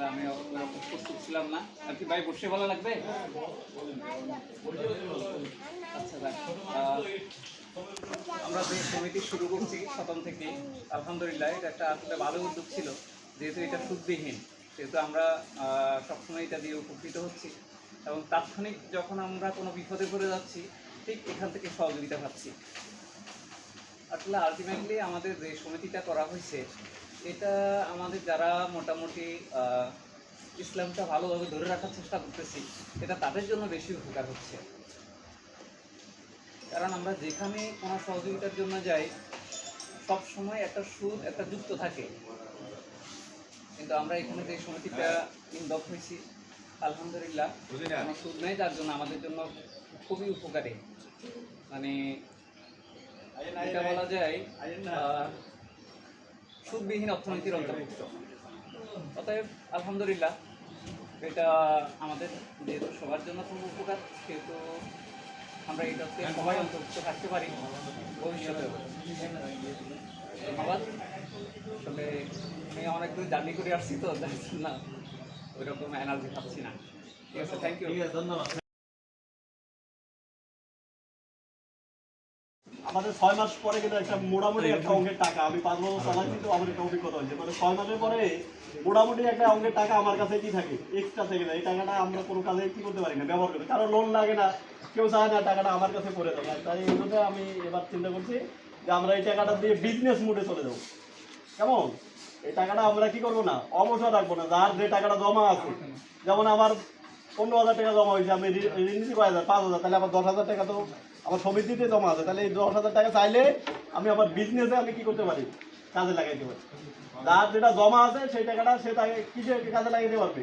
না। আর কি বসে ভালো লাগবে? আচ্ছা আমরা যে সমিতি শুরু করছি প্রথম থেকে, আলহামদুলিল্লাহ, এটা একটা আসলে ভালো উদ্যোগ ছিল। যেহেতু এটা সুদবিহীন, সেহেতু আমরা সবসময় এটা দিয়ে উপকৃত হচ্ছি। এবং তাৎক্ষণিক যখন আমরা কোনো বিপদে পড়ে যাচ্ছি, ঠিক এখান থেকে সহযোগিতা পাচ্ছি। আসলে আলটিমেটলি আমাদের যে সমিতিটা করা হয়েছে এটা আমাদের যারা মোটামুটি ইসলামটা ভালোভাবে ধরে রাখার চেষ্টা করতেছি এটা তাদের জন্য বেশি উপকার হচ্ছে। কারণ আমরা যেখানে কোনো সহযোগিতার জন্য যাই সব সময় একটা সুদ একটা যুক্ত থাকে। কিন্তু আমরা এখানে যে সমিতিটা ইনভলভ হয়েছি আলহামদুলিল্লাহ কোনো সুদ নেই যার জন্য আমাদের জন্য খুবই উপকারী। মানে এটা বলা যায় সুদবিহীন অর্থনীতির অন্তর্ভুক্ত। অতএব, আলহামদুলিল্লাহ, এটা আমাদের যেহেতু সবার জন্য খুব উপকার, সেহেতু আমরা এটাতে সবাই অন্তর্ভুক্ত থাকতে পারি। ভবিষ্যতে ধন্যবাদ। আসলে আমি অনেক দূর জার্নি করে আসছি তো যার জন্য ওই রকম এনার্জি পাচ্ছি না। ঠিক আছে থ্যাংক ইউ আমাদের ছয় মাস পরে কিন্তু একটা মোটামুটি একটা অঙ্কের টাকা। আমি পাঁচ বছর চালাই, কিন্তু আমার একটা অভিজ্ঞতা হয়েছে মানে ছয় মাসের পরে মোটামুটি একটা অঙ্কের টাকা আমার কাছে কি থাকে? এক্সট্রা থেকে যায়। এই টাকাটা আমরা কোনো কাজে কি করতে পারি না, ব্যবহার করতে কারণ লোন লাগে না। কেউ চায় না টাকাটা আমার কাছে করে দেবো তাই এই জন্য আমি এবার চিন্তা করছি যে আমরা এই টাকাটা দিয়ে বিজনেস মুডে চলে যাব। কেমন? এই টাকাটা আমরা কি করব না? অবসর রাখব না। যার যে টাকাটা জমা আছে। যেমন আমার পনেরো হাজার টাকা জমা হয়েছে, আমি ঋণ নিচ্ছি কয় হাজার? পাঁচ হাজার। তাহলে আমার দশ হাজার টাকা তো আমার সমিতিতে জমা আছে। তাহলে এই দশ হাজার টাকা চাইলে আমি আমার বিজনেসে আমি কি করতে পারি? কাজে লাগাইতে পারি। যার যেটা জমা আছে সেই টাকাটা সে তাকে কিসে কাজে লাগাইতে পারবে?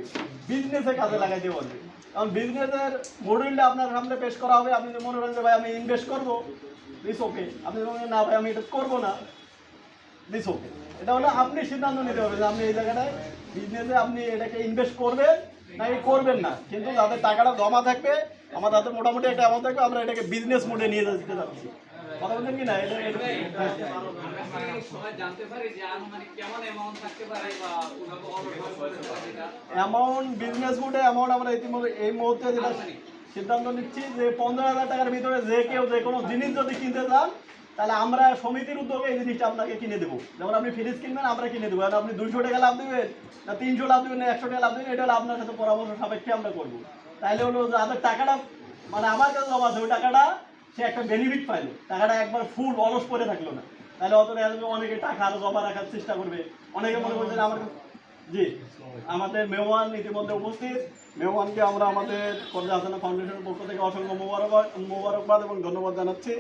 বিজনেসে কাজে লাগাইতে পারবে। কারণ বিজনেসের মডেলটা আপনার সামনে পেশ করা হবে। আপনি মনে করেন যে, ভাই, আমি ইনভেস্ট করব ইস ওকে আপনি না, ভাই, আমি এটা করব না দিস ওকে এটা হলো আপনি সিদ্ধান্ত নিতে হবে যে, আপনি এই জায়গাটায় বিজনেসে আপনি এটাকে ইনভেস্ট করবেন নাকি করবেন না। কিন্তু যাদের টাকাটা জমা থাকবে আমার হাতে মোটামুটি একটা অ্যামাউন্ট থাকবে আমরা এটাকে বিজনেস মোডে নিয়ে যেতে যাচ্ছি কথা কি না? অ্যামাউন্ট বিজনেস অ্যামাউন্ট আমরা ইতিমধ্যে এই সিদ্ধান্ত নিচ্ছি যে পনেরো হাজার টাকার ভিতরে যে কেউ যে কোনো জিনিস যদি কিনতে চান তাহলে আমরা সমিতির উদ্যোগে এই জিনিসটা আপনাকে কিনে দেবো। যেমন আপনি ফ্রিজ কিনবেন, আমরা কিনে দেবো। আর আপনি দুইশো টাকা লাভ দেবেন, না তিনশো লাভ দেবেন, না একশো টাকা লাভ দেবেন, এটা হলো আপনার সাথে পরামর্শ সাপেক্ষে আমরা করব। তাহলে হলো যাদের টাকাটা মানে আমার কাছে জমা আছে, ওই টাকাটা সে একটা বেনিফিট পাইলো। টাকাটা একবার ফুল অলস করে থাকল না। তাহলে অত অনেকে টাকা আরও জমা রাখার চেষ্টা করবে। অনেকে মনে করছে যে আমার জি, আমাদের মেহমান ইতিমধ্যে উপস্থিত। মেহমানকে আমরা আমাদের হাসানা ফাউন্ডেশনের পক্ষ থেকে অসংখ্য মোবারকবাদ মোবারকবাদ এবং ধন্যবাদ জানাচ্ছি।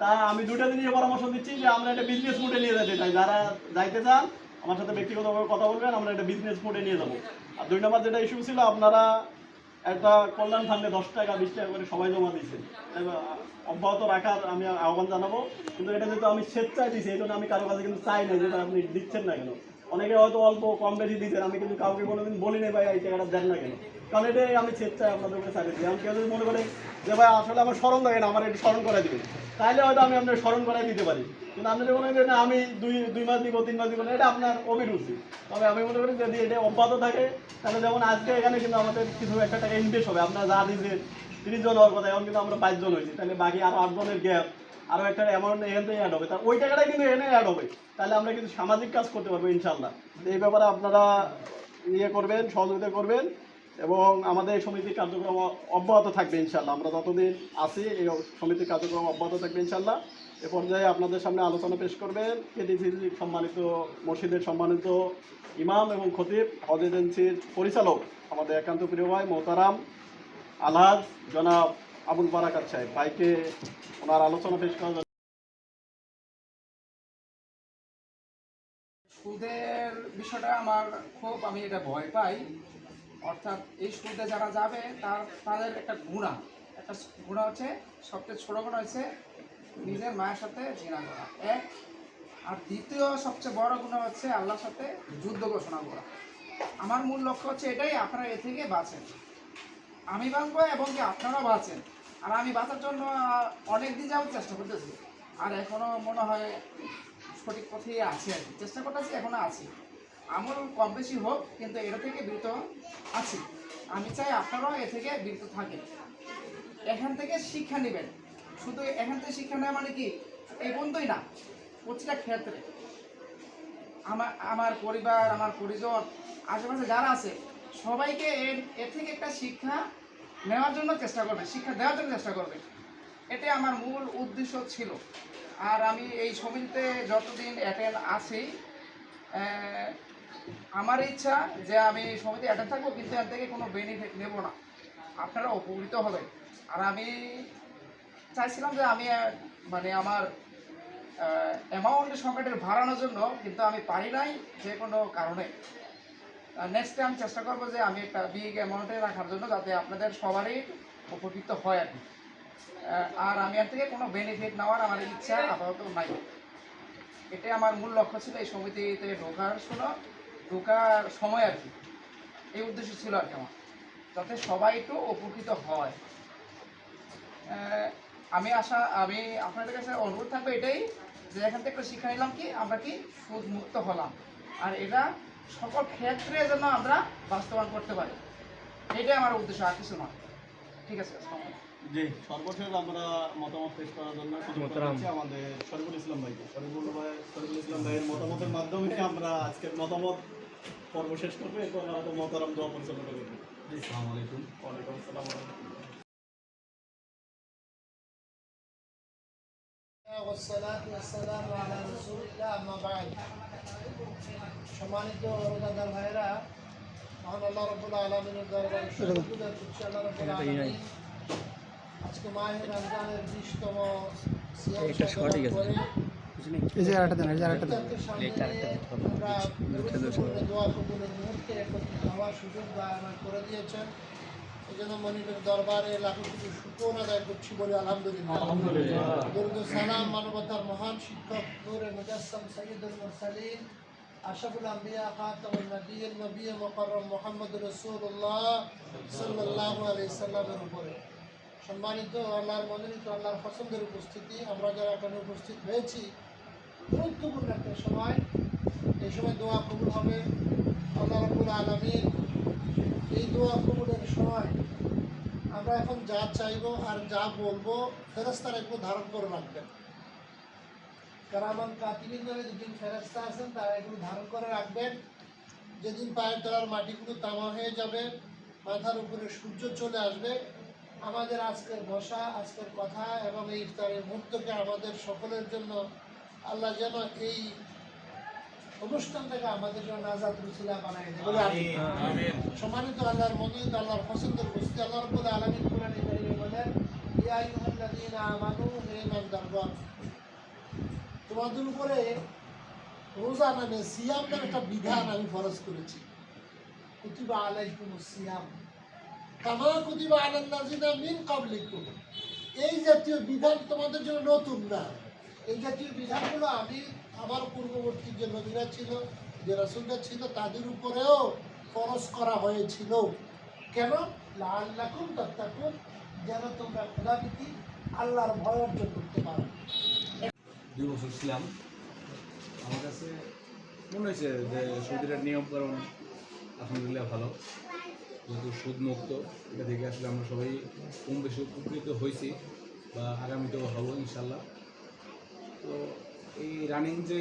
তা আমি দুটা জিনিস পরামর্শ দিচ্ছি যে আমরা একটা বিজনেস মোডে নিয়ে যেতে চাই। যারা যাইতে চান, আমার সাথে ব্যক্তিগতভাবে কথা বলবেন, আমরা একটা বিজনেস মোডে নিয়ে যাব। আর দুই নম্বর যেটা ইস্যু ছিল, আপনারা একটা কল্যাণ ফান্ডে দশ টাকা, বিশ টাকা করে সবাই জমা দিয়েছেন। অব্যাহত রাখার আমি আহ্বান জানাব। কিন্তু এটা যেহেতু আমি স্বেচ্ছায় দিয়েছি, এই জন্য আমি কারও কাছে কিন্তু চাই না, যেটা আপনি দিচ্ছেন না কেন। অনেকে হয়তো অল্প কম বেশি দিচ্ছেন আমি কিন্তু কাউকে কোনোদিন বলি নাই ভাই, এই টাকাটা দেন না কেন? কারণ এটাই আমি স্বেচ্ছায় আপনাদের উপরে কাছে দিই। আমি কেউ যদি মনে করে যে ভাই, আসলে আমার স্মরণ লাগে না, আমার একটু স্মরণ করাই দিবেন। তাহলে হয়তো আমি আপনার স্মরণ করাই দিতে পারি। কিন্তু আপনি মনে করেন আমি দুই দুই মাস দিব, তিন মাস দিব এটা আপনার অভিরুচি। তবে আমি মনে করি যদি এটা অব্যাহত থাকে, তাহলে যেমন আজকে এখানে কিন্তু আমাদের কিছু একটা টাকা ইনভেস্ট হবে। আপনার যা দিয়েছেন, তিরিশ জন হওয়ার কথা, এখন কিন্তু আমরা বাইশ জন হয়েছি। তাহলে বাকি আরও আট জনের গ্যাপ আরও একটা অ্যামাউন্ট এখান থেকে অ্যাড হবে। তা ওই টাকাটাই কিন্তু এখানে অ্যাড হবে। তাহলে আমরা কিন্তু সামাজিক কাজ করতে পারব ইনশাল্লাহ এই ব্যাপারে আপনারা ইয়ে করবেন, সহযোগিতা করবেন এবং আমাদের এই সমিতির কার্যক্রম অব্যাহত থাকবে ইনশাল্লাহ আমরা যতদিন আছি, এই সমিতির কার্যক্রম অব্যাহত থাকবে ইনশাল্লাহ এ পর্যায়ে আপনাদের সামনে আলোচনা পেশ করবেন। কেডিসির সম্মানিত, মসজিদের সম্মানিত ইমাম এবং খতিব হজ এজেন্সির পরিচালক, আমাদের একান্ত প্রিয় ভাই মোহতারাম আলহাজ, জনাব আবুল বারাকাত সাহেব, ভাইকে ওনার আলোচনা পেশ জন্য। সুদের বিষয়টা আমার খুব আমি এটা ভয় পাই। অর্থাৎ এই সুদে যারা যাবে, তার, তাদের একটা গুণা একটা গুণা হচ্ছে, সবচেয়ে ছোটো গুণা হচ্ছে নিজের মায়ের সাথে জিনা করা। এক, আর দ্বিতীয়, সবচেয়ে বড় গুণা হচ্ছে আল্লাহর সাথে যুদ্ধ ঘোষণা করা। আমার মূল লক্ষ্য হচ্ছে এটাই, আপনারা এ থেকে বাঁচেন। আমি বাঁচবো এবং কি আপনারাও বাঁচেন। আর আমি বাঁচার জন্য অনেক দিন যাবত চেষ্টা করতেছি। আর এখনও মনে হয় সঠিক পথে আছি আর কি। চেষ্টা করতেছি এখনও আছি। আমল কম বেশি হোক, কিন্তু এটা থেকে বিরত আছি। আমি চাই আপনারাও এ থেকে বিরত থাকেন। এখান থেকে শিক্ষা নেবেন। শুধু এখান থেকে শিক্ষা নেওয়া মানে কি? এই বন্ধই না, প্রতিটা ক্ষেত্রে। আমার আমার পরিবার, আমার পরিজন, আশেপাশে যারা আছে, সবাইকে এর এর থেকে একটা শিক্ষা নেওয়ার জন্য চেষ্টা করবে, শিক্ষা দেওয়ার জন্য চেষ্টা করবে। এটাই আমার মূল উদ্দেশ্য ছিল। আর আমি এই সমিতিতে যতদিন অ্যাটেন্ড আছি আমার ইচ্ছা যে আমি সমিতি অ্যাটেন্ড থাকব, কিন্তু এর থেকে কোনো বেনিফিট নেব না। আপনারা উপকৃত হবেন। আর আমি চাইছিলাম যে আমি মানে আমার অ্যামাউন্ট সংখ্যাটা বাড়ানোর জন্য, কিন্তু আমি পারি নাই যে কোনো কারণে। নেক্সট টাইম চেষ্টা করব যে আমি একটা বিগ অ্যামাউন্টে রাখার জন্য যাতে আপনাদের সবারই উপকৃত হয় আর কি। আর আমি এর থেকে কোনো বেনিফিট নেওয়ার আমার ইচ্ছা আপাতত নাই। এটাই আমার মূল লক্ষ্য ছিল এই সমিতিতে ঢোকার শোনো ঢোকার সময় আর কি। এই উদ্দেশ্য ছিল আর কি আমার, যাতে সবাই একটু উপকৃত হয়। আমি আশা, আমি আপনাদের কাছে অনুরোধ থাকবে এটাই যে এখান থেকে শিক্ষা নিলাম কি আমরা কি সুদ মুক্ত হলাম। আর এটা সকল ক্ষেত্রে যেন আমরা বাস্তবায়ন করতে পারি এটাই আমার উদ্দেশ্য আর কিছু নয় ঠিক আছে আসসালামু আলাইকুম। জি সর্বশেষ আমরা মতামত পেশ করার জন্য সুযোগ করে দিচ্ছি আমাদের শরীফুল ইসলাম ভাইকে শরীফুল ভাই শরীফুল ইসলাম ভাইয়ের মতামতের মাধ্যমে আমরা আজকের মতামত পর্ব শেষ করবো এরপর আমাদের মতারাম দোয়া পরিচালনা করবো জি সালাম আলাইকুম ওয়ালাইকুম আসসালাম ওয়া রাহমাতুল্লাহ। والصلاة والسلام على رسول الله أما بعد সম্মানিত রোজাদার ভাইরা মহান আল্লাহ রব্বুল আলমিনের দরবারে আল্লাহ আলামিন। আজকে মাহে রমজানের বিশতম দোয়া কবুলের মুহূর্তে একত্রিত হওয়ার সুযোগ করে দিয়েছেন। এই জন্য মনিবের দরবারে লাখো কোটি শুকর আদায় করছি বলে আলহামদুলিল্লাহ। সালাম মানবতার মহান শিক্ষক নূরে মুজাসসাম সৈয়দুল মুরসালিন আশরাফুল আম্বিয়া খাতামুন নবিয়্যিন নবী মুকাররম মুহাম্মদ রাসূলুল্লাহ সাল্লাল্লাহু আলাইহি সাল্লামের উপরে। সম্মানিত আল্লাহর মনোনীত আল্লাহর পছন্দের উপস্থিতি আমরা যারা এখানে উপস্থিত হয়েছি গুরুত্বপূর্ণ একটা সময়। এই সময় দোয়া কবুল হবে। আল্লাহ রাব্বুল আলামিন এই দোয়া কবুলের সময় আমরা এখন যা চাইব আর যা বলব ফেরস্তারা একটু ধারণ করে রাখবেন। কারামান কাতিবিন নামে দুদিন ফেরস্তা আছেন, তারা এগুলো ধারণ করে রাখবেন। যেদিন পায়ের তলার মাটিগুলো তামা হয়ে যাবে, মাথার উপরে সূর্য চলে আসবে, আমাদের আজকের বসা, আজকের কথা এবং এই ইফতারের মুহূর্তকে আমাদের সকলের জন্য আল্লাহ যেন এই অনুষ্ঠান থেকে আমাদের জন্য রুসিলা বানাই আমিন। সম্মানিত আল্লাহর মনোনীত আল্লাহর পছন্দের বস্তি আল্লাহ রব্বুল আলামিন কোরআনে কারিমে বলেন ইয়া আইয়ুহাল্লাযীনা আমানু হে ইমানদারগণ তোমাদের উপরে রোজা নামে সিয়াম নামে একটা বিধান আমি ফরজ করেছি। কুতিবা আলাইকুমুস সিয়াম। কামা কুতিবা আলাল্লাযীনা মিন ক্বাবলিকুম। এই জাতীয় বিধান তোমাদের জন্য নতুন না। এই জাতীয় বিধানগুলো আমি আমার পূর্ববর্তী যে নবীরা ছিল, যে রাসূলরা ছিল, তাদের উপরেও খরচ করা হয়েছিল। কেন? লাল্লাকুম তাত্তাকুন, যেন তোমরা খোদাভীতি আল্লাহর ভয় অর্জন করতে পারো। দুই বছর ছিলাম। আমার কাছে মনে হয়েছে যে সৌদির নিয়মকরণ আলহামদুলিল্লাহ ভালো। যেহেতু সুদ মুক্ত এটা থেকে আসলে আমরা সবাই কম বেশি উপকৃত হয়েছি বা আগামীতেও হব ইনশাল্লাহ তো এই রানিং যে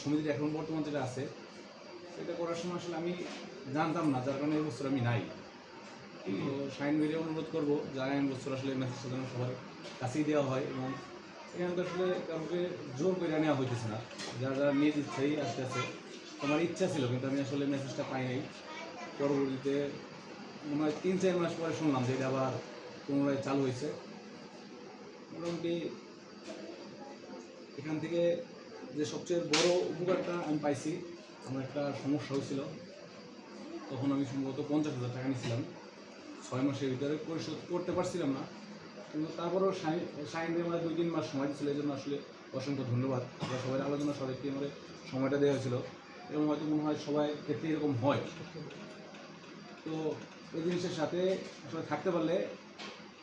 সমিতির এখন বর্তমান যেটা আছে, সেটা করার সময় আসলে আমি জানতাম না, যার কারণে এই বছর আমি নাই। তো সাইন মেরে অনুরোধ করব যারা আগামী বছর আসলে মেসেজটা যেন সবার কাছেই দেওয়া হয় এবং এখানে তো আসলে কাউকে জোর করে নেওয়া হইতেছে না। যারা যারা নিজ ইচ্ছাই আসতে আছে, আমার ইচ্ছা ছিল, কিন্তু আমি আসলে মেসেজটা পাই নাই। পরবর্তীতে মনে হয় তিন চার মাস পরে শুনলাম যে এটা আবার পুনরায় চালু হয়েছে মোটামুটি এখান থেকে যে সবচেয়ে বড় উপকারটা আমি পাইছি, আমার একটা সমস্যা হয়েছিল। তখন আমি সম্ভবত পঞ্চাশ হাজার টাকা নিয়েছিলাম। ছয় মাসের ভিতরে পরিশোধ করতে পারছিলাম না। কিন্তু তারপরেও সাইন দিয়ে আমাদের দুই, তিন মাস সময় দিচ্ছিল এই জন্য আসলে অসংখ্য ধন্যবাদ। আমরা সবাই আলোচনা সবাইকে আমার সময়টা দেওয়া হয়েছিল। এবং হয়তো মনে হয় সবাই ক্ষেত্রে এরকম হয়। তো এই জিনিসের সাথে আসলে থাকতে পারলে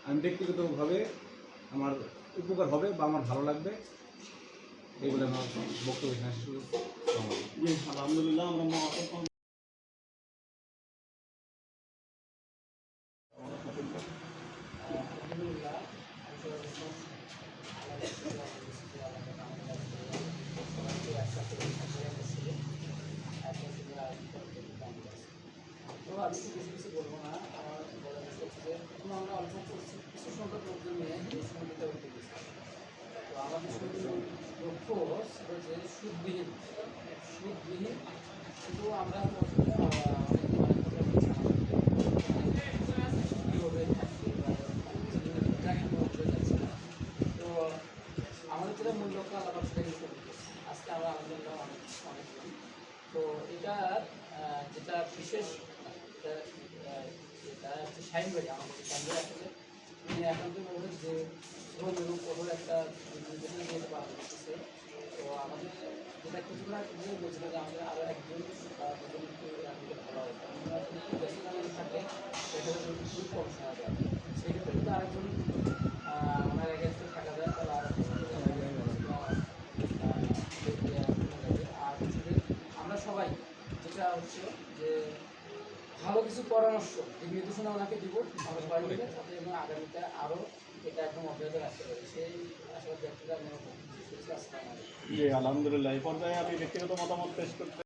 আমি ব্যক্তিগতভাবে আমার উপকার হবে বা আমার ভালো লাগবে। এগুলো আমার বক্তব্য শেষ। আলহামদুলিল্লাহ আমরা মহাপ্রথম তো আমি তো বেশি কিছু বলব না আমার বলার বিষয় হচ্ছে যে প্রথমে আমরা অল্প কিছু কিছু সংখ্যক লোকজন নিয়ে এই সমিতিটা উঠে গেছি তো আমাদের সমিতির ছিল যে সুদবিহীন সুদবিহীন কিন্তু আমরা কীভাবে। তো আমাদের যেটা মূল লক্ষ্য আজকে আমরা আলহামদুলিল্লাহ অনেক অনেক। তো আহ, যেটা বিশেষ এটা, যেটা হচ্ছে আমাদের শাইনবাড়ি আসলে একান্তই বলবেন যে শ্রম এবং একটা পালন করতেছে তো আমাদের যেটা কিছুটা যে বলছিল যে আমাদের আরও একজন দুজন রাখলে ভালো আমরা থাকে সেক্ষেত্রে যদি খুব কম সময় দেয় সেক্ষেত্রে যদি আরেকজন আমার এগেনস্টে থাকা যায়, তাহলে আর আর হচ্ছে আমরা সবাই যেটা হচ্ছে যে ভালো কিছু পরামর্শ দিক নির্দেশনা ওনাকে দিব। আমরা সবাই মিলে যাতে এবং আগামীতে আরও এটা একদম অব্যাহত রাখতে পারি। সেই আসলে ব্যক্তিরা আমি আসসালামু আলাইকুম জি আলহামদুলিল্লাহ। এই পর্যায়ে আমি ব্যক্তিগত মতামত পেশ করতে